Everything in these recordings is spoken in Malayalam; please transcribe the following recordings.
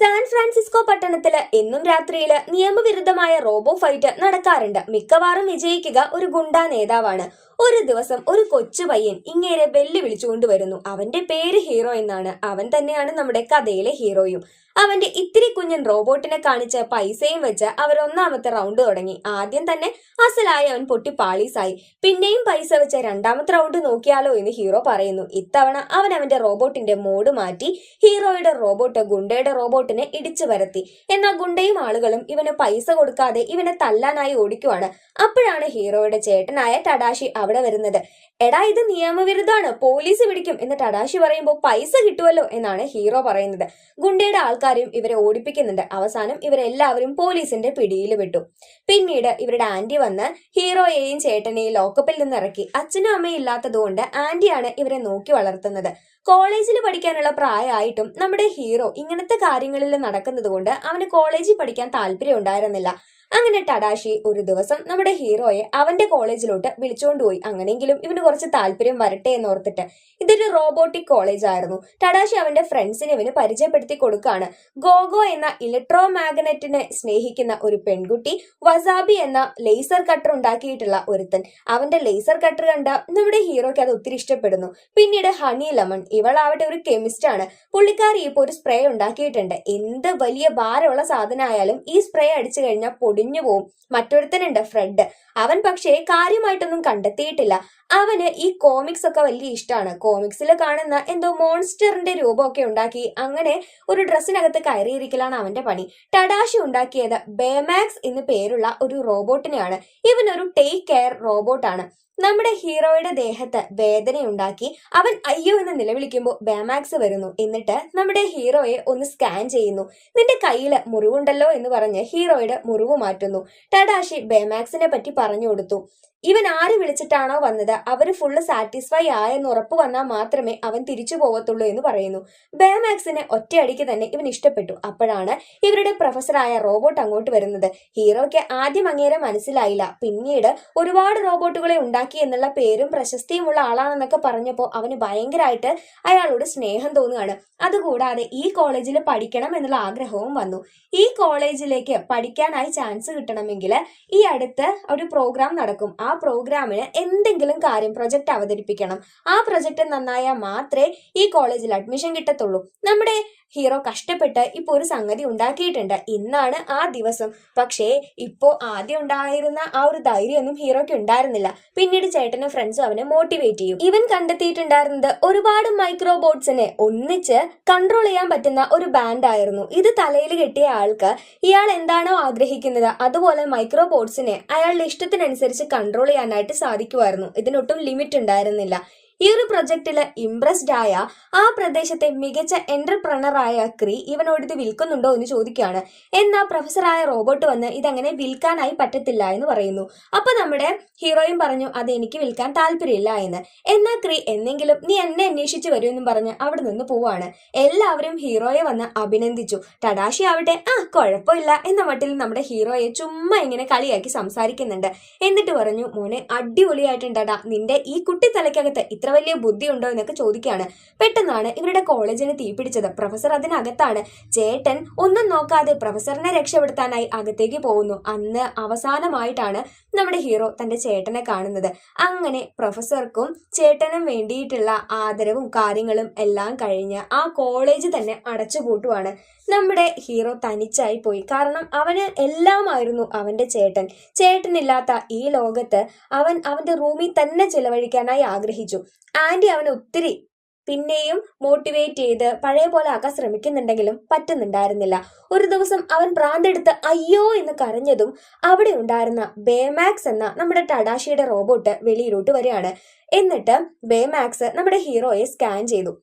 സാൻ ഫ്രാൻസിസ്കോ പട്ടണത്തിൽ എന്നും രാത്രിയിൽ നിയമവിരുദ്ധമായ റോബോ ഫൈറ്റ് നടക്കാറുണ്ട്. മിക്കവാറും വിജയിക്കുക ഒരു ഗുണ്ടാ നേതാവാണ്. ഒരു ദിവസം ഒരു കൊച്ചു പയ്യൻ ഇങ്ങേരെ വെല്ലു വിളിച്ചുകൊണ്ടുവരുന്നു അവന്റെ പേര് ഹീറോ എന്നാണ്. അവൻ തന്നെയാണ് നമ്മുടെ കഥയിലെ ഹീറോയും. അവന്റെ ഇത്തിരി കുഞ്ഞൻ റോബോട്ടിനെ കാണിച്ച് പൈസയും വെച്ച് അവർ ഒന്നാമത്തെ റൗണ്ട് തുടങ്ങി. ആദ്യം തന്നെ അസലായി അവൻ പൊട്ടി പാളീസായി. പിന്നെയും പൈസ വെച്ച് രണ്ടാമത്തെ റൗണ്ട് നോക്കിയാലോ എന്ന് ഹീറോ പറയുന്നു. ഇത്തവണ അവൻ അവന്റെ റോബോട്ടിന്റെ മോഡ് മാറ്റി. ഹീറോയുടെ റോബോട്ട് ഗുണ്ടയുടെ റോബോട്ടിനെ ഇടിച്ചു വരത്തി എന്നാൽ ഗുണ്ടയും ആളുകളും ഇവന് പൈസ കൊടുക്കാതെ ഇവനെ തല്ലാനായി ഓടിക്കുവാണ്. അപ്പോഴാണ് ഹീറോയുടെ ചേട്ടനായ ടഡാഷി അവിടെ വരുന്നത്. എടാ ഇത് നിയമവിരുദ്ധമാണ്. പോലീസ് പിടിക്കും എന്ന് ടഡാഷി പറയുമ്പോൾ പൈസ കിട്ടുമല്ലോ എന്നാണ് ഹീറോ പറയുന്നത്. ഗുണ്ടയുടെ ആൾക്കാരും ഇവരെ ഓടിപ്പിക്കുന്നുണ്ട്. അവസാനം ഇവരെല്ലാവരും പോലീസിന്റെ പിടിയിൽ വിട്ടു പിന്നീട് ഇവരുടെ ആന്റി വന്ന് ഹീറോയെയും ചേട്ടനെയും ലോക്കപ്പിൽ നിന്ന് ഇറക്കി. അച്ഛനും അമ്മയും ഇല്ലാത്തതുകൊണ്ട് ആന്റിയാണ് ഇവരെ നോക്കി വളർത്തുന്നത്. കോളേജിൽ പഠിക്കാനുള്ള പ്രായമായിട്ടും നമ്മുടെ ഹീറോ ഇങ്ങനത്തെ കാര്യങ്ങളിൽ നടക്കുന്നത് കൊണ്ട് അവന് കോളേജിൽ പഠിക്കാൻ താല്പര്യം ഉണ്ടായിരുന്നില്ല. അങ്ങനെ ടഡാഷി ഒരു ദിവസം നമ്മുടെ ഹീറോയെ അവന്റെ കോളേജിലോട്ട് വിളിച്ചുകൊണ്ടുപോയി അങ്ങനെയെങ്കിലും ഇവന് കുറച്ച് താല്പര്യം വരട്ടെ എന്ന് ഓർത്തിട്ട് ഇതൊരു റോബോട്ടിക് കോളേജ് ആയിരുന്നു. ടഡാഷി അവന്റെ ഫ്രണ്ട്സിനെ ഇവന് പരിചയപ്പെടുത്തി കൊടുക്കുകയാണ്. ഗോഗോ എന്ന ഇലക്ട്രോ മാഗ്നറ്റിനെ സ്നേഹിക്കുന്ന ഒരു പെൺകുട്ടി വസാബി എന്ന ലേസർ കട്ടർ ഉണ്ടാക്കിയിട്ടുള്ള ഒരുത്തൻ. അവന്റെ ലേസർ കട്ടർ കണ്ട നമ്മുടെ ഹീറോയ്ക്ക് അത് ഒത്തിരി ഇഷ്ടപ്പെടുന്നു. പിന്നീട് ഹണി ലെമൺ ഇവളാവട്ടെ ഒരു കെമിസ്റ്റ് ആണ്. പുള്ളിക്കാരി ഇപ്പോൾ ഒരു സ്പ്രേ ഉണ്ടാക്കിയിട്ടുണ്ട്. എന്ത് വലിയ ഭാരമുള്ള സാധനമായാലും ഈ സ്പ്രേ അടിച്ചു കഴിഞ്ഞാൽ പൊടിഞ്ഞു പോവും. മറ്റൊരുത്തനുണ്ട് ഫ്രെഡ്. അവൻ പക്ഷേ കാര്യമായിട്ടൊന്നും കണ്ടെത്തിയിട്ടില്ല. അവന് ഈ കോമിക്സ് ഒക്കെ വലിയ ഇഷ്ടമാണ് കോമിക്സിൽ കാണുന്ന എന്തോ മോൺസ്റ്ററിന്റെ രൂപമൊക്കെ ഉണ്ടാക്കി അങ്ങനെ ഒരു ഡ്രസ്സിനകത്ത് കയറിയിരിക്കലാണ് അവന്റെ പണി. ടഡാഷി ഉണ്ടാക്കിയത് ബേമാക്സ് എന്ന് പേരുള്ള ഒരു റോബോട്ടിനെയാണ്. ഇവനൊരു ടേക്ക് കെയർ റോബോട്ടാണ്. നമ്മുടെ ഹീറോയുടെ ദേഹത്ത് വേദനയുണ്ടാക്കി അവൻ അയ്യോ എന്ന് നിലവിളിക്കുമ്പോൾ ബാമാക്സ് വരുന്നു. എന്നിട്ട് നമ്മുടെ ഹീറോയെ ഒന്ന് സ്കാൻ ചെയ്യുന്നു. നിന്റെ കയ്യിൽ മുറിവുണ്ടല്ലോ എന്ന് പറഞ്ഞ് ഹീറോയുടെ മുറിവ് മാറ്റുന്നു. ടഡാഷി ബേമാക്സിനെ പറ്റി പറഞ്ഞു കൊടുത്തു. ഇവൻ ആര് വിളിച്ചിട്ടാണോ വന്നത്? അവർ ഫുള്ള് സാറ്റിസ്ഫൈ ആയെന്ന് ഉറപ്പ് വന്നാൽ മാത്രമേ അവൻ തിരിച്ചു പോകത്തുള്ളൂ എന്ന് പറയുന്നു. ബേമാക്സിനെ ഒറ്റയടിക്ക് തന്നെ ഇവൻ ഇഷ്ടപ്പെട്ടു. അപ്പോഴാണ് ഇവരുടെ പ്രൊഫസറായ റോബോട്ട് അങ്ങോട്ട് വരുന്നത്. ഹീറോയ്ക്ക് ആദ്യം അങ്ങേരെ മനസ്സിലായില്ല. പിന്നീട് ഒരുപാട് റോബോട്ടുകളെ ഉണ്ടാക്കി എന്നുള്ള പേരും പ്രശസ്തിയുമുള്ള ആളാണെന്നൊക്കെ പറഞ്ഞപ്പോൾ അവന് ഭയങ്കരമായിട്ട് അയാളോട് സ്നേഹം തോന്നുകയാണ്. അതുകൂടാതെ ഈ കോളേജിൽ പഠിക്കണം എന്നുള്ള ആഗ്രഹവും വന്നു. ഈ കോളേജിലേക്ക് പഠിക്കാനായി ചാൻസ് കിട്ടണമെങ്കിൽ ഈ അടുത്ത് ഒരു പ്രോഗ്രാം നടക്കും. ആ പ്രോഗ്രാമിന് എന്തെങ്കിലും കാര്യം പ്രൊജക്ട് അവതരിപ്പിക്കണം. ആ പ്രൊജക്ട് നന്നായാൽ മാത്രമേ ഈ കോളേജിൽ അഡ്മിഷൻ കിട്ടത്തുള്ളൂ. നമ്മുടെ ഹീറോ കഷ്ടപ്പെട്ട് ഇപ്പോൾ ഒരു സംഗതി ഉണ്ടാക്കിയിട്ടുണ്ട്. ഇന്നാണ് ആ ദിവസം. പക്ഷേ ഇപ്പോൾ ആദ്യം ഉണ്ടായിരുന്ന ആ ഒരു ധൈര്യമൊന്നും ഹീറോയ്ക്ക് ഉണ്ടായിരുന്നില്ല. പിന്നീട് ചേട്ടനും ഫ്രണ്ട്സും അവനെ മോട്ടിവേറ്റ് ചെയ്യും. ഇവൻ കണ്ടെത്തിയിട്ടുണ്ടായിരുന്നത് ഒരുപാട് മൈക്രോബോട്ട്സിനെ ഒന്നിച്ച് കൺട്രോൾ ചെയ്യാൻ പറ്റുന്ന ഒരു ബാൻഡ് ആയിരുന്നു ഇത് തലയിൽ കെട്ടിയ ആൾക്ക് ഇയാൾ എന്താണോ ആഗ്രഹിക്കുന്നത് അതുപോലെ മൈക്രോബോട്ട്സിനെ അയാളുടെ ഇഷ്ടത്തിനനുസരിച്ച് കൺട്രോൾ ചെയ്യാനായിട്ട് സാധിക്കുമായിരുന്നു. ഇതിനൊട്ടും ലിമിറ്റ് ഉണ്ടായിരുന്നില്ല. ഈ ഒരു പ്രൊജക്റ്റിൽ ഇംപ്രസ്ഡ് ആയ ആ പ്രദേശത്തെ മികച്ച എന്റർപ്രണറായ ക്രീ ഇവനോട് ഇത് വിൽക്കുന്നുണ്ടോ എന്ന് ചോദിക്കുകയാണ്. എന്നാൽ പ്രൊഫസറായ റോബോട്ട് വന്ന് ഇതങ്ങനെ വിൽക്കാനായി പറ്റത്തില്ല എന്ന് പറയുന്നു. അപ്പൊ നമ്മുടെ ഹീറോയും പറഞ്ഞു അത് എനിക്ക് വിൽക്കാൻ താല്പര്യമില്ല എന്ന്. എന്നാൽ ക്രീ എന്നെങ്കിലും നീ എന്നെ അന്വേഷിച്ചു വരൂ എന്നും പറഞ്ഞ് അവിടെ നിന്ന് പോവാണ്. എല്ലാവരും ഹീറോയെ വന്ന് അഭിനന്ദിച്ചു. ടഡാഷി ആവട്ടെ. ആ കുഴപ്പമില്ല. എന്ന മട്ടിൽ നമ്മുടെ ഹീറോയെ ചുമ്മാ ഇങ്ങനെ കളിയാക്കി സംസാരിക്കുന്നുണ്ട്. എന്നിട്ട് പറഞ്ഞു മോനെ അടിപൊളിയായിട്ടുണ്ടടാ. നിന്റെ ഈ കുട്ടി തലയ്ക്കകത്ത് ഇത്ര വലിയ ബുദ്ധി ഉണ്ടോ എന്നൊക്കെ ചോദിക്കുകയാണ്. പെട്ടെന്നാണ് ഇവരുടെ കോളേജിന് തീപിടിച്ചത്. പ്രൊഫസർ അതിനകത്താണ്. ചേട്ടൻ ഒന്നും നോക്കാതെ പ്രൊഫസറിനെ രക്ഷപ്പെടുത്താനായി അകത്തേക്ക് പോകുന്നു. അന്ന് അവസാനമായിട്ടാണ് നമ്മുടെ ഹീറോ തന്റെ ചേട്ടനെ കാണുന്നത്. അങ്ങനെ പ്രൊഫസർക്കും ചേട്ടനും വേണ്ടിയിട്ടുള്ള ആദരവും കാര്യങ്ങളും എല്ലാം കഴിഞ്ഞ് ആ കോളേജ് തന്നെ അടച്ചുപൂട്ടുവാണ്. നമ്മുടെ ഹീറോ തനിച്ചായി പോയി. കാരണം അവന് എല്ലാമായിരുന്നു അവന്റെ ചേട്ടൻ. ചേട്ടനില്ലാത്ത ഈ ലോകത്ത് അവൻ അവന്റെ റൂമിൽ തന്നെ ചിലവഴിക്കാനായി ആഗ്രഹിച്ചു. ആന്റി അവനെ ഒത്തിരി പിന്നെയും മോട്ടിവേറ്റ് ചെയ്ത് പഴയ പോലെ ആക്കാൻ ശ്രമിക്കുന്നുണ്ടെങ്കിലും പറ്റുന്നുണ്ടായിരുന്നില്ല. ഒരു ദിവസം അവൻ പ്രാന്തെടുത്ത് അയ്യോ എന്ന് കരഞ്ഞതും അവിടെ ഉണ്ടായിരുന്ന ബേമാക്സ് എന്ന നമ്മുടെ ടഡാഷിയുടെ റോബോട്ട് വെളിയിലോട്ട് വരികയാണ്. എന്നിട്ട് ബേമാക്സ് നമ്മുടെ ഹീറോയെ സ്കാൻ ചെയ്തു.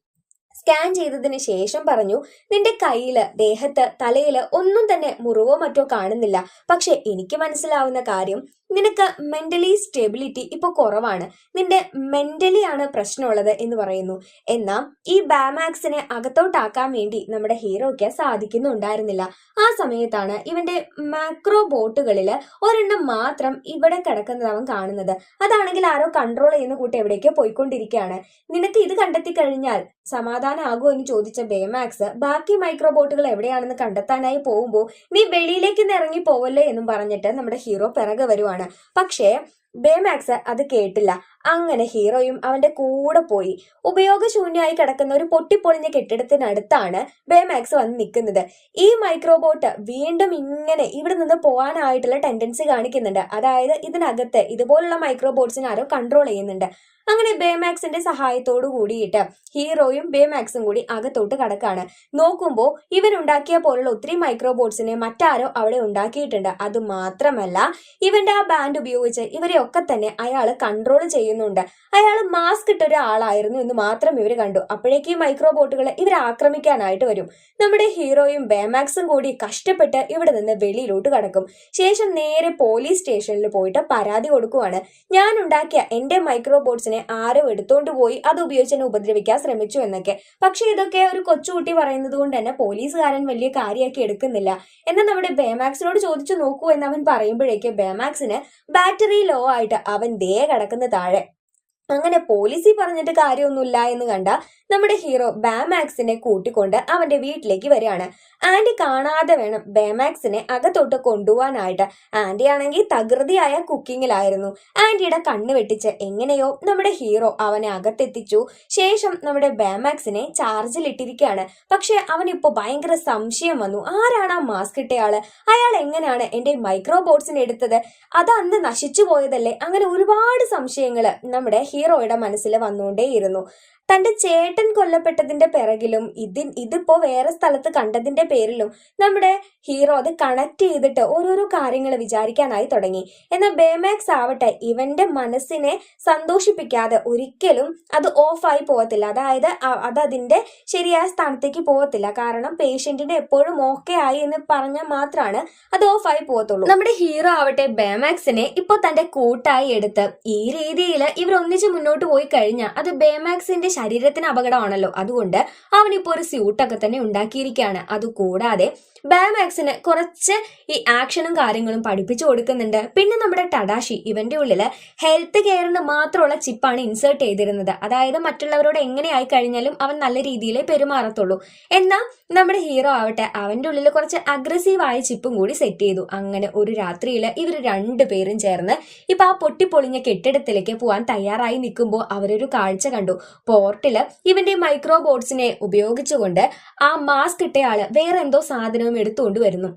സ്കാൻ ചെയ്തതിന് ശേഷം പറഞ്ഞു നിന്റെ കയ്യിൽ ദേഹത്ത് തലയിൽ ഒന്നും തന്നെ മുറിവോ മറ്റോ കാണുന്നില്ല. പക്ഷെ എനിക്ക് മനസ്സിലാവുന്ന കാര്യം നിനക്ക് മെന്റലി സ്റ്റെബിലിറ്റി ഇപ്പൊ കുറവാണ്. നിന്റെ മെന്റലി ആണ് പ്രശ്നമുള്ളത് എന്ന് പറയുന്നു. എന്നാൽ ഈ ബാമാക്സിനെ അകത്തോട്ടാക്കാൻ വേണ്ടി നമ്മുടെ ഹീറോയ്ക്ക് സാധിക്കുന്നുണ്ടായിരുന്നില്ല ആ സമയത്താണ് ഇവന്റെ മാക്രോ ബോട്ടുകളിൽ ഒരെണ്ണം മാത്രം ഇവിടെ കിടക്കുന്നത് അവൻ കാണുന്നത്. അതാണെങ്കിൽ ആരോ കൺട്രോൾ ചെയ്യുന്ന കൂട്ടി എവിടേക്കോ പോയിക്കൊണ്ടിരിക്കുകയാണ്. നിനക്ക് ഇത് കണ്ടെത്തി കഴിഞ്ഞാൽ സമാധാനമാകുമോ എന്ന് ചോദിച്ച ബേമാക്സ് ബാക്കി മൈക്രോ ബോട്ടുകൾ എവിടെയാണെന്ന് കണ്ടെത്താനായി പോകുമ്പോൾ നീ വെളിയിലേക്ക് ഇറങ്ങി പോവല്ലേ എന്നും പറഞ്ഞിട്ട് നമ്മുടെ ഹീറോ പിറകെ വരുവാണ്. പക്ഷേ ബേമാക്സ് അത് കേട്ടില്ല. അങ്ങനെ ഹീറോയും അവന്റെ കൂടെ പോയി. ഉപയോഗശൂന്യമായി കിടക്കുന്ന ഒരു പൊട്ടിപ്പൊളിഞ്ഞ കെട്ടിടത്തിനടുത്താണ് ബേമാക്സ് വന്ന് നിൽക്കുന്നത്. ഈ മൈക്രോബോട്ട് വീണ്ടും ഇങ്ങനെ ഇവിടെ നിന്ന് പോകാനായിട്ടുള്ള ടെൻഡൻസി കാണിക്കുന്നുണ്ട്. അതായത് ഇതിനകത്ത് ഇതുപോലുള്ള മൈക്രോബോട്ട്സിനെ ആരോ കൺട്രോൾ ചെയ്യുന്നുണ്ട്. അങ്ങനെ ബേമാക്സിന്റെ സഹായത്തോടു കൂടിയിട്ട് ഹീറോയും ബേമാക്സും കൂടി അകത്തോട്ട് കടക്കാണ്. നോക്കുമ്പോൾ ഇവനുണ്ടാക്കിയ പോലുള്ള ഒത്തിരി മൈക്രോബോട്ട്സിനെ മറ്റാരോ അവിടെ ഉണ്ടാക്കിയിട്ടുണ്ട്. അത് മാത്രമല്ല ഇവന്റെ ആ ബാൻഡ് ഉപയോഗിച്ച് ഇവരെ ഒക്കെ തന്നെ അയാൾ കൺട്രോൾ ചെയ്യുന്നുണ്ട്. അയാൾ മാസ്ക് ഇട്ട ഒരാളായിരുന്നു എന്ന് മാത്രം ഇവർ കണ്ടു. അപ്പോഴേക്ക് ഈ മൈക്രോബോട്ടുകൾ ഇവരെ ആക്രമിക്കാനായിട്ട് വരും. നമ്മുടെ ഹീറോയും ബേമാക്സും കൂടി കഷ്ടപ്പെട്ട് ഇവിടെ നിന്ന് വെളിയിലോട്ട് കടക്കും. ശേഷം നേരെ പോലീസ് സ്റ്റേഷനിൽ പോയിട്ട് പരാതി കൊടുക്കുവാണ്. ഞാൻ ഉണ്ടാക്കിയ എന്റെ മൈക്രോബോട്ട്സിനെ ആരോ എടുത്തോണ്ട് പോയി. അത് ഉപയോഗിച്ച് എന്നെ ഉപദ്രവിക്കാൻ ശ്രമിച്ചു എന്നൊക്കെ. പക്ഷെ ഇതൊക്കെ ഒരു കൊച്ചുകുട്ടി പറയുന്നത് കൊണ്ട് തന്നെ പോലീസുകാരൻ വലിയ കാര്യമാക്കി എടുക്കുന്നില്ല. എന്നാൽ നമ്മുടെ ബേമാക്സിനോട് ചോദിച്ചു നോക്കൂ എന്ന് അവൻ പറയുമ്പോഴേക്ക് ബേമാക്സിന് ബാറ്ററി ലോ ആയിട്ട് അവൻ ദേ കിടക്കുന്ന താഴെ അങ്ങനെ പോലീസിൽ പറഞ്ഞിട്ട് കാര്യമൊന്നുമില്ല എന്ന് കണ്ട നമ്മുടെ ഹീറോ ബാമാക്സിനെ കൂട്ടിക്കൊണ്ട് അവന്റെ വീട്ടിലേക്ക് വരികയാണ്. ആന്റി കാണാതെ വേണം ബാമാക്സിനെ അകത്തോട്ട് കൊണ്ടുപോകാനായിട്ട്. ആന്റി ആണെങ്കിൽ തകൃതിയായ കുക്കിങ്ങിലായിരുന്നു ആന്റിയുടെ കണ്ണ് വെട്ടിച്ച് എങ്ങനെയോ നമ്മുടെ ഹീറോ അവനെ അകത്തെത്തിച്ചു. ശേഷം നമ്മുടെ ബാമാക്സിനെ ചാർജിലിട്ടിരിക്കുകയാണ് പക്ഷെ അവനിപ്പോ ഭയങ്കര സംശയം വന്നു. ആരാണ് ആ മാസ്ക് ഇട്ടയാൾ അയാൾ എങ്ങനെയാണ് എന്റെ മൈക്രോബോട്ട്സിനെ എടുത്തത്? അത് അന്ന് നശിച്ചു പോയതല്ലേ? അങ്ങനെ ഒരുപാട് സംശയങ്ങൾ നമ്മുടെ ഹീറോയുടെ മനസ്സിൽ വന്നുകൊണ്ടേയിരുന്നു. തന്റെ ചേട്ടൻ കൊല്ലപ്പെട്ടതിന്റെ പിറകിലും ഇതി ഇതിപ്പോ വേറെ സ്ഥലത്ത് കണ്ടതിന്റെ പേരിലും നമ്മുടെ ഹീറോ അത് കണക്ട് ചെയ്തിട്ട് ഓരോരോ കാര്യങ്ങൾ വിചാരിക്കാനായി തുടങ്ങി. എന്നാൽ ബേമാക്സ് ആവട്ടെ ഇവന്റെ മനസ്സിനെ സന്തോഷിപ്പിക്കാതെ ഒരിക്കലും അത് ഓഫായി പോകത്തില്ല. അതായത് അത് അതിന്റെ ശരിയായ സ്ഥാനത്തേക്ക് പോകത്തില്ല. കാരണം പേഷ്യന്റിന് എപ്പോഴും ഓക്കെ ആയി എന്ന് പറഞ്ഞാൽ മാത്രമാണ് അത് ഓഫായി പോകത്തുള്ളൂ. നമ്മുടെ ഹീറോ ആവട്ടെ ബേമാക്സിനെ ഇപ്പൊ തന്റെ കൂട്ടായി എടുത്ത് ഈ രീതിയിൽ ഇവർ ഒന്നിച്ച് മുന്നോട്ട് പോയി കഴിഞ്ഞാൽ അത് ബേമാക്സിന്റെ ശരീരത്തിന് അപകടമാണല്ലോ. അതുകൊണ്ട് അവനിപ്പോ ഒരു സ്യൂട്ടൊക്കെ തന്നെ ഉണ്ടാക്കിയിരിക്കുകയാണ്. അതുകൂടാതെ ബാമാക്സിന് കുറച്ച് ഈ ആക്ഷനും കാര്യങ്ങളും പഠിപ്പിച്ചു കൊടുക്കുന്നുണ്ട്. പിന്നെ നമ്മുടെ ടഡാഷി ഇവന്റെ ഉള്ളിൽ ഹെൽത്ത് കെയറിന് മാത്രമുള്ള ചിപ്പാണ് ഇൻസേർട്ട് ചെയ്തിരുന്നത്. അതായത് മറ്റുള്ളവരോട് എങ്ങനെ ആയി കഴിഞ്ഞാലും അവൻ നല്ല രീതിയിലേ പെരുമാറത്തുള്ളൂ. എന്നാൽ നമ്മുടെ ഹീറോ ആവട്ടെ അവന്റെ ഉള്ളിൽ കുറച്ച് അഗ്രസീവായ ചിപ്പും കൂടി സെറ്റ് ചെയ്തു. അങ്ങനെ ഒരു രാത്രിയിൽ ഇവർ രണ്ടുപേരും ചേർന്ന് ഇപ്പൊ ആ പൊട്ടിപ്പൊളിഞ്ഞ കെട്ടിടത്തിലേക്ക് പോകാൻ തയ്യാറായി നിൽക്കുമ്പോൾ അവരൊരു കാഴ്ച കണ്ടു. പോർട്ടിൽ ഇവന്റെ മൈക്രോബോട്ട്സിനെ ഉപയോഗിച്ചുകൊണ്ട് ആ മാസ്ക് ഇട്ടയാൾ വേറെ എന്തോ സാധനവും എടുത്തുകൊണ്ട് വരുന്നു.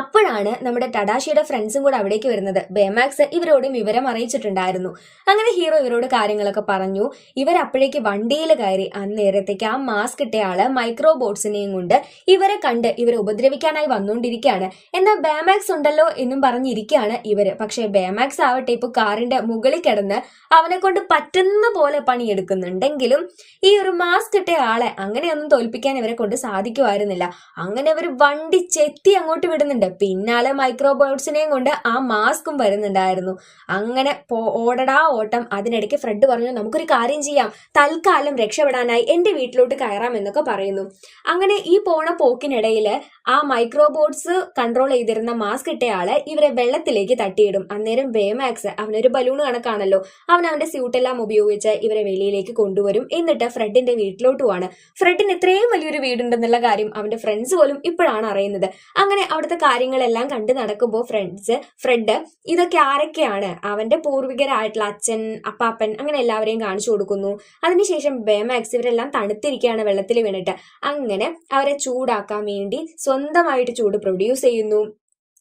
അപ്പോഴാണ് നമ്മുടെ ടഡാഷിയുടെ ഫ്രണ്ട്സും കൂടെ അവിടേക്ക് വരുന്നത്. ബേമാക്സ് ഇവരോടും വിവരം അറിയിച്ചിട്ടുണ്ടായിരുന്നു. അങ്ങനെ ഹീറോ ഇവരോട് കാര്യങ്ങളൊക്കെ പറഞ്ഞു. ഇവർ അപ്പോഴേക്ക് വണ്ടിയിൽ കയറി അന്നേരത്തേക്ക് ആ മാസ്ക് ഇട്ടയാൾ മൈക്രോ ബോട്ട്സിനെയും കൊണ്ട് ഇവരെ കണ്ട് ഇവരെ ഉപദ്രവിക്കാനായി വന്നുകൊണ്ടിരിക്കുകയാണ്. എന്നാൽ ബേമാക്സ് ഉണ്ടല്ലോ എന്നും പറഞ്ഞിരിക്കുകയാണ് ഇവർ. പക്ഷേ ബേമാക്സ് ആവട്ടെ ഇപ്പൊ കാറിന്റെ മുകളിൽ കിടന്ന് അവനെ കൊണ്ട് പറ്റുന്ന പോലെ പണിയെടുക്കുന്നുണ്ടെങ്കിലും ഈ ഒരു മാസ്ക് ഇട്ട ആളെ അങ്ങനെയൊന്നും തോൽപ്പിക്കാൻ ഇവരെ കൊണ്ട് സാധിക്കുമായിരുന്നില്ല. അങ്ങനെ അവർ വണ്ടി ചെത്തി അങ്ങോട്ട് വിടുന്നുണ്ട്. പിന്നാലെ മൈക്രോബോട്ട്സിനെയും കൊണ്ട് ആ മാസ്കും വരുന്നുണ്ടായിരുന്നു. അങ്ങനെ ഓടടാ ഓട്ടം. അതിനിടയ്ക്ക് ഫ്രെഡ് പറഞ്ഞു നമുക്കൊരു കാര്യം ചെയ്യാം. തൽക്കാലം രക്ഷപ്പെടാനായി എന്റെ വീട്ടിലോട്ട് കയറാം എന്നൊക്കെ പറയുന്നു. അങ്ങനെ ഈ പോണ പോക്കിനിടയിൽ ആ മൈക്രോബോട്ട്സ് കൺട്രോൾ ചെയ്തിരുന്ന മാസ്ക് ഇട്ടയാൾ ഇവരെ വെള്ളത്തിലേക്ക് തട്ടിയിടും. അന്നേരം ബേമാക്സ് അവനൊരു ബലൂൺ കണക്കാണല്ലോ. അവൻ അവന്റെ സ്യൂട്ടെല്ലാം ഉപയോഗിച്ച് ഇവരെ വെളിയിലേക്ക് കൊണ്ടുവരും. എന്നിട്ട് ഫ്രെഡിന്റെ വീട്ടിലോട്ട് പോവാണ് ഫ്രെഡിന് ഇത്രയും വലിയൊരു വീടുണ്ടെന്നുള്ള കാര്യം അവന്റെ ഫ്രണ്ട്സ് പോലും ഇപ്പോഴാണ് അറിയുന്നത്. അങ്ങനെ അവിടുത്തെ കാര്യങ്ങളെല്ലാം കണ്ട് നടക്കുമ്പോൾ ഫ്രണ്ട്സ് ഫ്രെഡ് ഇതൊക്കെ ആരൊക്കെയാണ്? അവന്റെ പൂർവികരായിട്ടുള്ള അച്ഛൻ അപ്പാപ്പൻ അങ്ങനെ എല്ലാവരെയും കാണിച്ചു കൊടുക്കുന്നു. അതിനുശേഷം ബേമാക്സ് ഇവരെല്ലാം തണുത്തിരിക്കുകയാണ് വെള്ളത്തിൽ വീണിട്ട്. അങ്ങനെ അവരെ ചൂടാക്കാൻ വേണ്ടി സ്വന്തമായിട്ട് ചൂട് പ്രൊഡ്യൂസ് ചെയ്യുന്നു.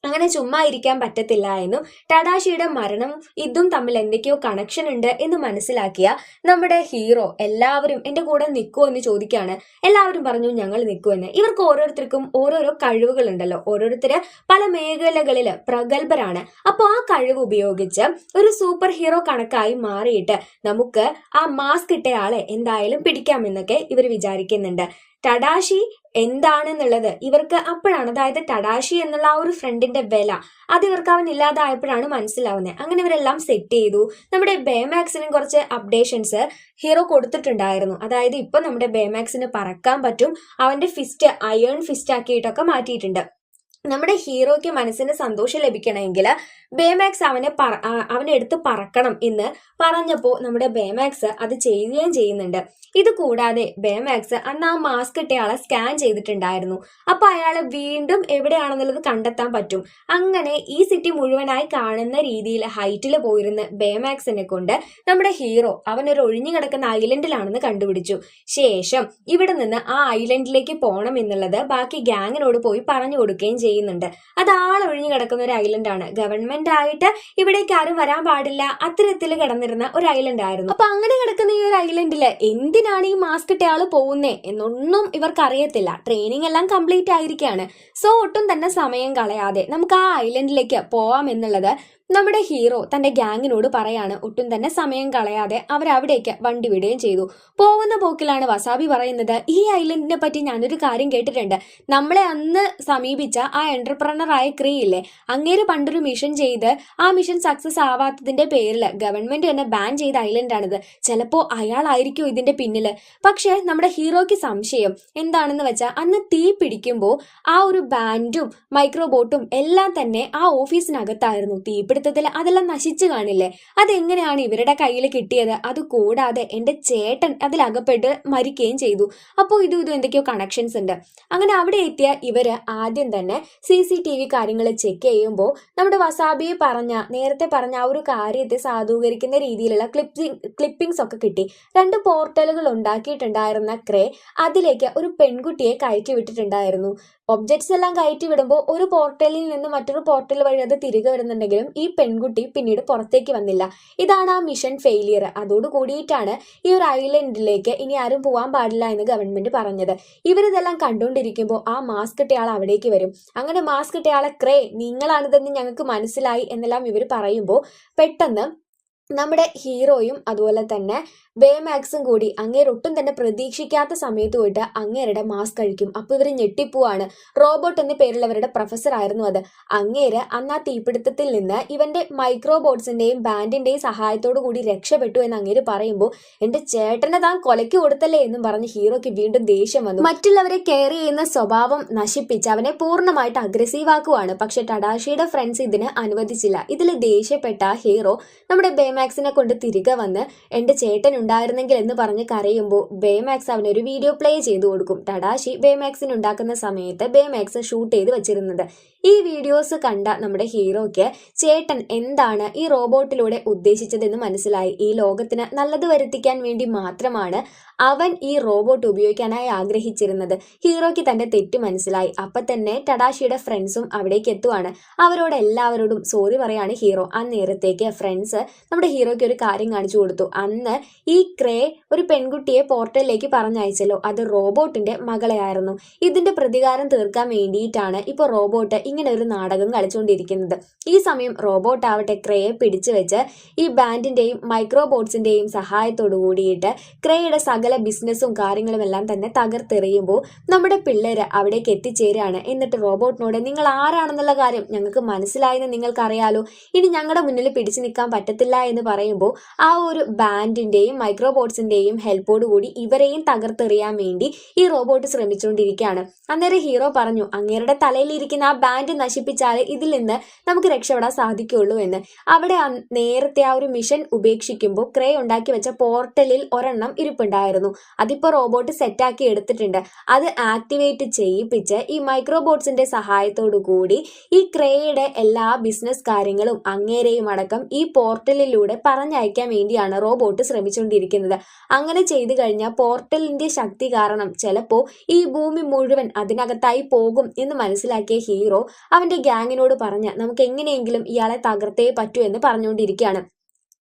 അങ്ങനെ ചുമ്മാ ഇരിക്കാൻ പറ്റത്തില്ല എന്നും ടഡാഷിയുടെ മരണം ഇതും തമ്മിൽ എന്തൊക്കെയോ കണക്ഷൻ ഉണ്ട് എന്ന് മനസ്സിലാക്കിയ നമ്മുടെ ഹീറോ എല്ലാവരും എന്റെ കൂടെ നിൽക്കുമോ എന്ന് ചോദിക്കുകയാണ് എല്ലാവരും പറഞ്ഞു ഞങ്ങൾ നിൽക്കുമെന്ന് ഇവർക്ക് ഓരോരുത്തർക്കും ഓരോരോ കഴിവുകളുണ്ടല്ലോ. ഓരോരുത്തര് പല മേഖലകളിൽ പ്രഗത്ഭരാണ്. അപ്പോൾ ആ കഴിവ് ഉപയോഗിച്ച് ഒരു സൂപ്പർ ഹീറോ കണക്കായി മാറിയിട്ട് നമുക്ക് ആ മാസ്ക് ഇട്ടയാളെ എന്തായാലും പിടിക്കാമെന്നൊക്കെ ഇവർ വിചാരിക്കുന്നുണ്ട്. ടഡാഷി എന്താണെന്നുള്ളത്. ഇവർക്ക് അപ്പോഴാണ് അതായത് ടഡാഷി എന്നുള്ള ആ ഒരു ഫ്രണ്ടിന്റെ വില. അത് ഇവർക്ക് അവൻ ഇല്ലാതായപ്പോഴാണ് മനസ്സിലാവുന്നത്. അങ്ങനെ ഇവരെല്ലാം സെറ്റ് ചെയ്തു. നമ്മുടെ ബേമാക്സിനും കുറച്ച് അപ്ഡേഷൻസ് ഹീറോ കൊടുത്തിട്ടുണ്ടായിരുന്നു. അതായത് ഇപ്പൊ നമ്മുടെ ബേമാക്സിന് പറക്കാൻ പറ്റും. അവന്റെ ഫിസ്റ്റ് അയേൺ ഫിസ്റ്റ് ആക്കിയിട്ടൊക്കെ മാറ്റിയിട്ടുണ്ട്. നമ്മുടെ ഹീറോയ്ക്ക് മനസ്സിന് സന്തോഷം ലഭിക്കണമെങ്കിൽ ബേമാക്സ് അവനെ പറ അവനെടുത്ത് പറക്കണം എന്ന് പറഞ്ഞപ്പോൾ നമ്മുടെ ബേമാക്സ് അത് ചെയ്യുകയും ചെയ്യുന്നുണ്ട്. ഇത് കൂടാതെ ബേമാക്സ് അന്ന് ആ മാസ്ക് ഇട്ടയാളെ സ്കാൻ ചെയ്തിട്ടുണ്ടായിരുന്നു. അപ്പൊ അയാളെ വീണ്ടും എവിടെയാണെന്നുള്ളത് കണ്ടെത്താൻ പറ്റും. അങ്ങനെ ഈ സിറ്റി മുഴുവനായി കാണുന്ന രീതിയിൽ ഹൈറ്റിൽ പോയിരുന്ന ബേമാക്സിനെ കൊണ്ട് നമ്മുടെ ഹീറോ അവൻ ഒരു ഒഴിഞ്ഞു കിടക്കുന്ന ഐലൻഡിലാണെന്ന് കണ്ടുപിടിച്ചു. ശേഷം ഇവിടെ നിന്ന് ആ ഐലൻഡിലേക്ക് പോകണം എന്നുള്ളത് ബാക്കി ഗ്യാങ്ങിനോട് പോയി പറഞ്ഞു കൊടുക്കുകയും ചെയ്യുന്നുണ്ട്. അത് ആളൊഴിഞ്ഞു കിടക്കുന്ന ഒരു ഐലൻഡാണ് ഗവൺമെന്റ് ആയിട്ട് ഇവിടേക്ക് ആരും വരാൻ പാടില്ല. അത്തരത്തിൽ കിടന്നിരുന്ന ഒരു ഐലൻഡ് ആയിരുന്നു. അപ്പൊ അങ്ങനെ കിടക്കുന്ന ഈ ഒരു ഐലൻഡിൽ എന്തിനാണ് ഈ മാസ്ക് ഇട്ടയാൾ പോകുന്നേ? എന്നൊന്നും ഇവർക്ക് അറിയത്തില്ല ട്രെയിനിങ് എല്ലാം കംപ്ലീറ്റ് ആയിരിക്കുകയാണ് സോ ഒട്ടും തന്നെ സമയം കളയാതെ നമുക്ക് ആ ഐലൻഡിലേക്ക് പോവാം എന്നുള്ളത് നമ്മുടെ ഹീറോ തന്റെ ഗ്യാങ്ങിനോട് പറയാണ് ഒട്ടും തന്നെ സമയം കളയാതെ അവർ അവിടേക്ക് വണ്ടി വിടുകയും ചെയ്തു. പോകുന്ന പോക്കിലാണ് വസാബി പറയുന്നത് ഈ ഐലൻഡിനെ പറ്റി ഞാനൊരു കാര്യം കേട്ടിട്ടുണ്ട്. നമ്മളെ അന്ന് സമീപിച്ച ആ എന്റർപ്രണർ ആയ ഇല്ലേ അങ്ങേര് പണ്ടൊരു മിഷൻ ചെയ്ത് ആ മിഷൻ സക്സസ് ആവാത്തതിന്റെ പേരിൽ ഗവൺമെന്റ് തന്നെ ബാൻ ചെയ്ത ഐലൻഡാണിത്. ചിലപ്പോ അയാളായിരിക്കും ഇതിന്റെ പിന്നിൽ. പക്ഷേ നമ്മുടെ ഹീറോയ്ക്ക് സംശയം എന്താണെന്ന് വെച്ചാൽ അന്ന് തീ പിടിക്കുമ്പോൾ ആ ഒരു ബാൻഡും മൈക്രോബോട്ടും എല്ലാം തന്നെ ആ ഓഫീസിനകത്തായിരുന്നു തീപിടുത്തത്തിൽ അതെല്ലാം നശിച്ചു കാണില്ലേ? അതെങ്ങനെയാണ് ഇവരുടെ കയ്യിൽ കിട്ടിയത്? അത് കൂടാതെ എന്റെ ചേട്ടൻ അതിലകപ്പെട്ട് മരിക്കുകയും ചെയ്തു. അപ്പോൾ ഇതും ഇതും എന്തൊക്കെയോ കണക്ഷൻസ് ഉണ്ട്. അങ്ങനെ അവിടെ എത്തിയ ഇവർ ആദ്യം തന്നെ സി സി ടി വി കാര്യങ്ങൾ ചെക്ക് ചെയ്യുമ്പോൾ നമ്മുടെ വസാബിയെ പറഞ്ഞ നേരത്തെ പറഞ്ഞ ആ ഒരു കാര്യത്തെ സാധൂകരിക്കുന്ന രീതിയിലുള്ള ക്ലിപ്പിംഗ് ക്ലിപ്പിംഗ്സ് ഒക്കെ കിട്ടി. രണ്ട് പോർട്ടലുകൾ ഉണ്ടാക്കിയിട്ടുണ്ടായിരുന്ന ക്രേ അതിലേക്ക് ഒരു പെൺകുട്ടിയെ കയറ്റി വിട്ടിട്ടുണ്ടായിരുന്നു. ഒബ്ജക്ട്സ് എല്ലാം കയറ്റി വിടുമ്പോൾ ഒരു പോർട്ടലിൽ നിന്ന് മറ്റൊരു പോർട്ടൽ വഴി അത് തിരികെ വരുന്നുണ്ടെങ്കിലും ഈ പെൺകുട്ടി പിന്നീട് പുറത്തേക്ക് വന്നില്ല. ഇതാണ് ആ മിഷൻ ഫെയിലിയർ അതോട് കൂടിയിട്ടാണ് ഈ ഒരു ഐലൻഡിലേക്ക് ഇനി ആരും പോകാൻ പാടില്ല എന്ന് ഗവൺമെന്റ് പറഞ്ഞത്. ഇവരിതെല്ലാം കണ്ടുകൊണ്ടിരിക്കുമ്പോൾ ആ മാസ്ക് ഇട്ടയാൾ അവിടേക്ക് വരും. അങ്ങനെ മാസ്ക് ഇട്ടയാളെ ക്രേ നിങ്ങളാണിതെന്ന് ഞങ്ങൾക്ക് മനസ്സിലായി എന്നെല്ലാം ഇവർ പറയുമ്പോൾ പെട്ടെന്ന് നമ്മുടെ ഹീറോയും അതുപോലെ തന്നെ ബേമാക്സും കൂടി അങ്ങേര് ഒട്ടും തന്നെ പ്രതീക്ഷിക്കാത്ത സമയത്ത് പോയിട്ട് അങ്ങേരുടെ മാസ്ക് കഴിക്കും അപ്പോൾ ഇവർ ഞെട്ടിപ്പോവാണ്. റോബോട്ട് എന്ന പേരുള്ളവരുടെ പ്രൊഫസർ ആയിരുന്നു അത്. അങ്ങേര് അന്ന് ആ തീപിടുത്തത്തിൽ നിന്ന് ഇവന്റെ മൈക്രോബോട്ട്സിന്റെയും ബാൻഡിന്റെയും സഹായത്തോടു കൂടി രക്ഷപ്പെട്ടു എന്ന് അങ്ങേര് പറയുമ്പോൾ എന്റെ ചേട്ടനെ താൻ കൊലയ്ക്ക് കൊടുത്തല്ലേ എന്നും പറഞ്ഞ് ഹീറോയ്ക്ക് വീണ്ടും ദേഷ്യം വന്നു. മറ്റുള്ളവരെ കെയർ ചെയ്യുന്ന സ്വഭാവം നശിപ്പിച്ച് അവനെ പൂർണമായിട്ട് അഗ്രസീവ് ആക്കുവാണ്. പക്ഷെ ടഡാഷിയുടെ ഫ്രണ്ട്സ് ഇതിന് അനുവദിച്ചില്ല. ഇതിൽ ദേഷ്യപ്പെട്ട ഹീറോ നമ്മുടെ ബേമാക്സിനെ കൊണ്ട് തിരികെ വന്ന് എന്റെ ചേട്ടൻ ഉണ്ടായിരുന്നെങ്കിൽ എന്ന് പറഞ്ഞ് കരയുമ്പോൾ ബേമാക്സ് അവനൊരു വീഡിയോ പ്ലേ ചെയ്തു കൊടുക്കും. ടടാശി ബേമാക്സിന് ഉണ്ടാക്കുന്ന സമയത്ത് ബേമാക്സ് ഷൂട്ട് ചെയ്ത് വെച്ചിരുന്നത്. ഈ വീഡിയോസ് കണ്ട നമ്മുടെ ഹീറോയ്ക്ക് ചേട്ടൻ എന്താണ് ഈ റോബോട്ടിലൂടെ ഉദ്ദേശിച്ചതെന്ന് മനസ്സിലായി. ഈ ലോകത്തിന് നല്ലത് വരുത്തിക്കാൻ വേണ്ടി മാത്രമാണ് അവൻ ഈ റോബോട്ട് ഉപയോഗിക്കാനായി ആഗ്രഹിച്ചിരുന്നത്. ഹീറോയ്ക്ക് തന്റെ തെറ്റ് മനസ്സിലായി. അപ്പൊ തന്നെ ടഡാഷിയുടെ ഫ്രണ്ട്സും അവിടേക്ക് എത്തുവാണ്. അവരോട് എല്ലാവരോടും സോറി പറയാണ് ഹീറോ. ആ നേരത്തേക്ക് ഫ്രണ്ട്സ് നമ്മുടെ ഹീറോയ്ക്ക് ഒരു കാര്യം കാണിച്ചു കൊടുത്തു. അന്ന് ഈ ക്രേ ഒരു പെൺകുട്ടിയെ പോർട്ടലിലേക്ക് പറഞ്ഞയച്ചല്ലോ. അത് റോബോട്ടിന്റെ മകളെയായിരുന്നു. ഇതിന്റെ പ്രതികാരം തീർക്കാൻ വേണ്ടിയിട്ടാണ് ഇപ്പോൾ റോബോട്ട് ഇങ്ങനെ ഒരു നാടകം കളിച്ചുകൊണ്ടിരിക്കുന്നത്. ഈ സമയം റോബോട്ട് ആവട്ടെ ക്രേയെ പിടിച്ചു വെച്ച് ഈ ബാൻഡിന്റെയും മൈക്രോബോട്ട്സിന്റെയും സഹായത്തോടു കൂടിയിട്ട് ക്രേയുടെ സകല ബിസിനസ്സും കാര്യങ്ങളും എല്ലാം തന്നെ തകർത്തെറിയുമ്പോൾ നമ്മുടെ പിള്ളേര് അവിടേക്ക് എത്തിച്ചേരുകയാണ്. എന്നിട്ട് റോബോട്ടിനോട് നിങ്ങൾ ആരാണെന്നുള്ള കാര്യം ഞങ്ങൾക്ക് മനസ്സിലായെന്ന് നിങ്ങൾക്കറിയാലോ. ഇനി ഞങ്ങളുടെ മുന്നിൽ പിടിച്ചു നിൽക്കാൻ പറ്റത്തില്ല എന്ന് പറയുമ്പോൾ ആ ഒരു ബാൻഡിന്റെയും മൈക്രോബോട്ട്സിന്റെയും ഹെൽപ്പോട് കൂടി ഇവരെയും തകർത്തെറിയാൻ വേണ്ടി ഈ റോബോട്ട് ശ്രമിച്ചുകൊണ്ടിരിക്കുകയാണ്. അന്നേരം ഹീറോ പറഞ്ഞു അങ്ങേരുടെ തലയിലിരിക്കുന്ന ആ ബാൻഡ് നശിപ്പിച്ചാൽ ഇതിൽ നിന്ന് നമുക്ക് രക്ഷപ്പെടാൻ സാധിക്കുള്ളൂ എന്ന്. അവിടെ നേരത്തെ ആ ഒരു മിഷൻ ഉപേക്ഷിക്കുമ്പോൾ ക്രേ ഉണ്ടാക്കി വെച്ച പോർട്ടലിൽ ഒരെണ്ണം ഇരിപ്പുണ്ടായിരുന്നു. അതിപ്പോ റോബോട്ട് സെറ്റാക്കി എടുത്തിട്ടുണ്ട്. അത് ആക്ടിവേറ്റ് ചെയ്യിപ്പിച്ച് ഈ മൈക്രോബോട്ട്സിന്റെ സഹായത്തോടു കൂടി ഈ ക്രേയുടെ എല്ലാ ബിസിനസ് കാര്യങ്ങളും അങ്ങേരെയും അടക്കം ഈ പോർട്ടലിലൂടെ പറഞ്ഞയക്കാൻ വേണ്ടിയാണ് റോബോട്ട് ശ്രമിച്ചുകൊണ്ടിരിക്കുന്നത്. അങ്ങനെ ചെയ്തു കഴിഞ്ഞാൽ പോർട്ടലിന്റെ ശക്തി കാരണം ചിലപ്പോ ഈ ഭൂമി മുഴുവൻ അതിനകത്തായി പോകും എന്ന് മനസ്സിലാക്കിയ ഹീറോ അവന്റെ ഗ്യാങ്ങിനോട് പറഞ്ഞ് നമുക്ക് എങ്ങനെയെങ്കിലും ഇയാളെ തകർത്തേ പറ്റൂ എന്ന് പറഞ്ഞുകൊണ്ടിരിക്കുകയാണ്.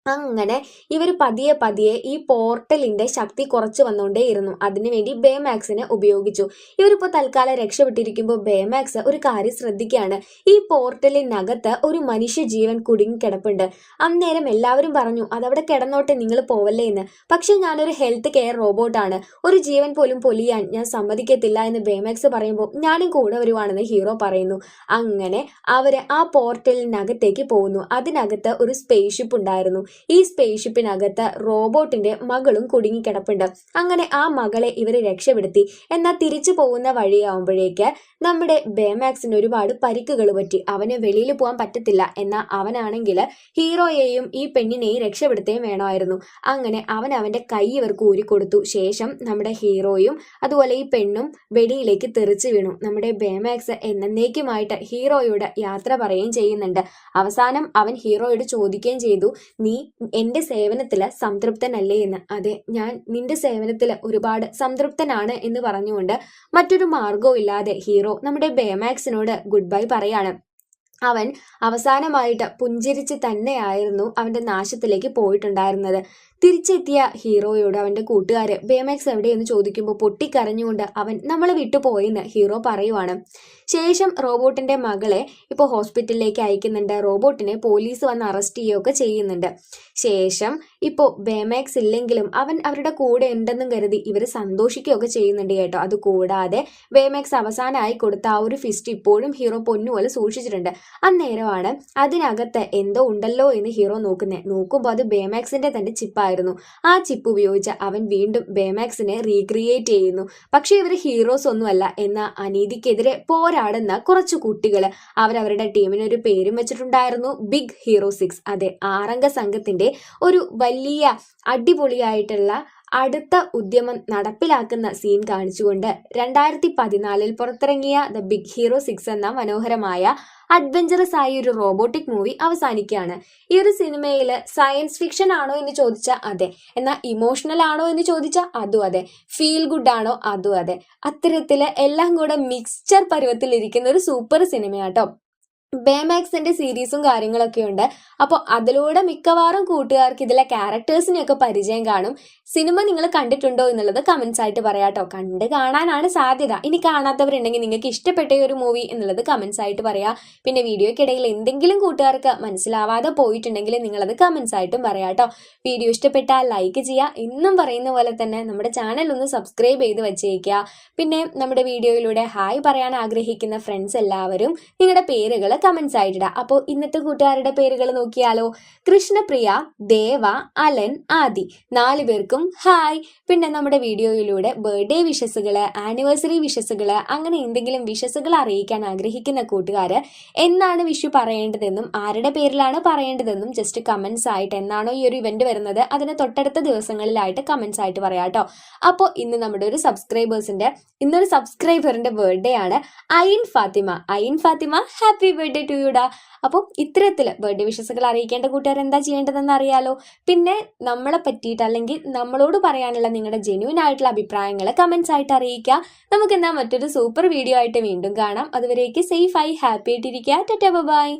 അങ്ങനെ ഇവർ പതിയെ പതിയെ ഈ പോർട്ടലിന്റെ ശക്തി കുറച്ച് വന്നുകൊണ്ടേയിരുന്നു. അതിനുവേണ്ടി ബേമാക്സിനെ ഉപയോഗിച്ചു. ഇവരിപ്പോൾ തൽക്കാലം രക്ഷപ്പെട്ടിരിക്കുമ്പോൾ ബേമാക്സ് ഒരു കാര്യം ശ്രദ്ധിക്കുകയാണ്. ഈ പോർട്ടലിനകത്ത് ഒരു മനുഷ്യ ജീവൻ കുടുങ്ങിക്കിടപ്പുണ്ട് അന്നേരം എല്ലാവരും പറഞ്ഞു അതവിടെ കിടന്നോട്ടെ നിങ്ങൾ പോവല്ലേ എന്ന്. പക്ഷെ ഞാനൊരു ഹെൽത്ത് കെയർ റോബോട്ടാണ് ഒരു ജീവൻ പോലും പൊലിയാൻ ഞാൻ സമ്മതിക്കത്തില്ല എന്ന് ബേമാക്സ് പറയുമ്പോൾ ഞാനും കൂടെ വരുവാണെന്ന് ഹീറോ പറയുന്നു. അങ്ങനെ അവർ ആ പോർട്ടലിനകത്തേക്ക് പോകുന്നു. അതിനകത്ത് ഒരു സ്പേസ് ഷിപ്പ് ഉണ്ടായിരുന്നു. ഈ സ്പേസ് ഷിപ്പിനകത്ത് റോബോട്ടിന്റെ മകളും കുടുങ്ങിക്കിടപ്പുണ്ട്. അങ്ങനെ ആ മകളെ ഇവർ രക്ഷപ്പെടുത്തി. എന്നാൽ തിരിച്ചു പോകുന്ന വഴിയാവുമ്പോഴേക്ക് നമ്മുടെ ബേമാക്സിന് ഒരുപാട് പരിക്കുകൾ പറ്റി. അവന് വെളിയിൽ പോകാൻ പറ്റത്തില്ല. എന്നാൽ അവനാണെങ്കിൽ ഹീറോയെയും ഈ പെണ്ണിനെയും രക്ഷപ്പെടുത്തുകയും വേണമായിരുന്നു. അങ്ങനെ അവൻ അവന്റെ കൈ ഇവർക്ക് ഊരിക്കൊടുത്തു. ശേഷം നമ്മുടെ ഹീറോയും അതുപോലെ ഈ പെണ്ണും വെടിയിലേക്ക് തെറിച്ചു വീണു. നമ്മുടെ ബേമാക്സ് എന്നേക്കുമായിട്ട് ഹീറോയോട് യാത്ര പറയുകയും ചെയ്യുന്നുണ്ട്. അവസാനം അവൻ ഹീറോയോട് ചോദിക്കുകയും ചെയ്തു. നീ എന്റെ സേവനത്തിൽ സംതൃപ്തനല്ലേ എന്ന്. അതെ ഞാൻ നിന്റെ സേവനത്തിൽ ഒരുപാട് സംതൃപ്തനാണ് എന്ന് പറഞ്ഞുകൊണ്ട് മറ്റൊരു മാർഗവും ഇല്ലാതെ ഹീറോ നമ്മുടെ ബേമാക്സിനോട് ഗുഡ് ബൈ പറയാണ്. അവൻ അവസാനമായിട്ട് പുഞ്ചിരിച്ച് തന്നെയായിരുന്നു അവന്റെ നാശത്തിലേക്ക് പോയിട്ടുണ്ടായിരുന്നത്. തിരിച്ചെത്തിയ ഹീറോയോട് അവന്റെ കൂട്ടുകാര് ബേമാക്സ് എവിടെയെന്ന് ചോദിക്കുമ്പോൾ പൊട്ടിക്കരഞ്ഞുകൊണ്ട് അവൻ നമ്മളെ വിട്ടുപോയെന്ന് ഹീറോ പറയുവാണ്. ശേഷം റോബോട്ടിന്റെ മകളെ ഇപ്പോൾ ഹോസ്പിറ്റലിലേക്ക് അയക്കുന്നുണ്ട്. റോബോട്ടിനെ പോലീസ് വന്ന് അറസ്റ്റ് ചെയ്യുകയൊക്കെ ചെയ്യുന്നുണ്ട്. ശേഷം ഇപ്പോൾ ബേമാക്സ് ഇല്ലെങ്കിലും അവൻ അവരുടെ കൂടെ ഉണ്ടെന്നും കരുതി ഇവർ സന്തോഷിക്കുകയൊക്കെ ചെയ്യുന്നുണ്ട് കേട്ടോ. അത് കൂടാതെ ബേമാക്സ് അവസാനമായി കൊടുത്ത ആ ഒരു ഫിസ്റ്റ് ഇപ്പോഴും ഹീറോ പൊന്നുപോലെ സൂക്ഷിച്ചിട്ടുണ്ട്. അന്നേരമാണ് അതിനകത്ത് എന്തോ ഉണ്ടല്ലോ എന്ന് ഹീറോ നോക്കുന്നത് നോക്കുമ്പോൾ അത് ബേമാക്സിന്റെ തന്നെ ചിപ്പായിരുന്നു. ആ ചിപ്പ് ഉപയോഗിച്ച് അവൻ വീണ്ടും ബേമാക്സിനെ റീക്രിയേറ്റ് ചെയ്യുന്നു. പക്ഷേ ഇവർ ഹീറോസ് ഒന്നുമല്ല. എന്ന അനീതിക്കെതിരെ പോരാടുന്ന കുറച്ച് കുട്ടികൾ അവരവരുടെ ടീമിന് ഒരു പേരും വെച്ചിട്ടുണ്ടായിരുന്നു. ബിഗ് ഹീറോ സിക്സ് അതെ ആറംഗ സംഘത്തിന്റെ ഒരു വലിയ അടിപൊളിയായിട്ടുള്ള അടുത്ത ഉദ്യമം നടപ്പിലാക്കുന്ന സീൻ കാണിച്ചുകൊണ്ട് രണ്ടായിരത്തി പതിനാലിൽ പുറത്തിറങ്ങിയ ദ ബിഗ് ഹീറോ സിക്സ് എന്ന മനോഹരമായ അഡ്വഞ്ചറസ് ആയ ഒരു റോബോട്ടിക് മൂവി അവസാനിക്കുകയാണ്. ഈ ഒരു സിനിമയിൽ സയൻസ് ഫിക്ഷൻ ആണോ എന്ന് ചോദിച്ചാൽ അതെ. എന്നാൽ ഇമോഷണൽ ആണോ എന്ന് ചോദിച്ചാൽ അതും അതെ. ഫീൽ ഗുഡ് ആണോ അതും അതെ. അത്തരത്തിൽ എല്ലാം കൂടെ മിക്സ്ചർ പരുവത്തിൽ ഇരിക്കുന്ന ഒരു സൂപ്പർ സിനിമയാട്ടോ ബേമാക്സിന്റെ സീരീസും കാര്യങ്ങളൊക്കെ ഉണ്ട്. അപ്പോൾ അതിലൂടെ മിക്കവാറും കൂട്ടുകാർക്ക് ഇതിലെ ക്യാരക്ടേഴ്സിനെയൊക്കെ പരിചയം കാണും. സിനിമ നിങ്ങൾ കണ്ടിട്ടുണ്ടോ എന്നുള്ളത് കമന്റ്സ് ആയിട്ട് പറയാട്ടോ. കണ്ട് കാണാനാണ് സാധ്യത. ഇനി കാണാത്തവരുണ്ടെങ്കിൽ നിങ്ങൾക്ക് ഇഷ്ടപ്പെട്ട ഒരു മൂവി എന്നുള്ളത് കമന്റ്സ് ആയിട്ട് പറയാം. പിന്നെ വീഡിയോയ്ക്കിടയിൽ എന്തെങ്കിലും കൂട്ടുകാർക്ക് മനസ്സിലാവാതെ പോയിട്ടുണ്ടെങ്കിൽ നിങ്ങളത് കമന്റ്സ് ആയിട്ടും പറയാട്ടോ. വീഡിയോ ഇഷ്ടപ്പെട്ടാൽ ലൈക്ക് ചെയ്യുക എന്നും പറയുന്ന പോലെ തന്നെ നമ്മുടെ ചാനൽ ഒന്ന് സബ്സ്ക്രൈബ് ചെയ്ത് വെച്ചേക്കുക. പിന്നെ നമ്മുടെ വീഡിയോയിലൂടെ ഹായ് പറയാൻ ആഗ്രഹിക്കുന്ന ഫ്രണ്ട്സ് എല്ലാവരും നിങ്ങളുടെ പേരുകൾ കമന്റ്സ് ആയിട്ട് അപ്പോൾ ഇന്നത്തെ കൂട്ടുകാരുടെ പേരുകൾ നോക്കിയാലോ? കൃഷ്ണപ്രിയ ദേവ അലൻ ആദി. നാല് പേർക്കും ഹായ് പിന്നെ നമ്മുടെ വീഡിയോയിലൂടെ ബർത്ത്ഡേ വിഷസുകൾ ആനിവേഴ്സറി വിഷസുകൾ അങ്ങനെ എന്തെങ്കിലും വിഷസുകൾ അറിയിക്കാൻ ആഗ്രഹിക്കുന്ന കൂട്ടുകാർ എന്നാണ് വിഷു പറയേണ്ടതെന്നും ആരുടെ പേരിലാണ് പറയേണ്ടതെന്നും ജസ്റ്റ് കമന്റ്സ് ആയിട്ട് എന്നാണോ ഈ ഒരു ഇവന്റ് വരുന്നത് അതിന് തൊട്ടടുത്ത ദിവസങ്ങളിലായിട്ട് കമന്റ്സ് ആയിട്ട് പറയാം കേട്ടോ. അപ്പോൾ ഇന്ന് നമ്മുടെ ഒരു സബ്സ്ക്രൈബേഴ്സിന്റെ ഇന്നൊരു സബ്സ്ക്രൈബറിന്റെ ബർത്ത്ഡേ ആണ്. Ain Fathima. Ain Fathima happy birthday to. യുഡാ അപ്പോൾ ഇത്തരത്തിൽ ബർത്ത്ഡേ വിഷസുകൾ അറിയിക്കേണ്ട കൂട്ടുകാർ എന്താ ചെയ്യേണ്ടതെന്ന് അറിയാലോ. പിന്നെ നമ്മളെ പറ്റിയിട്ട് അല്ലെങ്കിൽ നമ്മളോട് പറയാനുള്ള നിങ്ങളുടെ ജെന്യൂൻ ആയിട്ടുള്ള അഭിപ്രായങ്ങൾ കമൻസ് ആയിട്ട് അറിയിക്കുക. നമുക്ക് എന്നാൽ മറ്റൊരു സൂപ്പർ വീഡിയോ ആയിട്ട് വീണ്ടും കാണാം. അതുവരേക്ക് സേഫ് ആയി ഹാപ്പി ആയിട്ടിരിക്കുക. ടെറ്റ ബൈ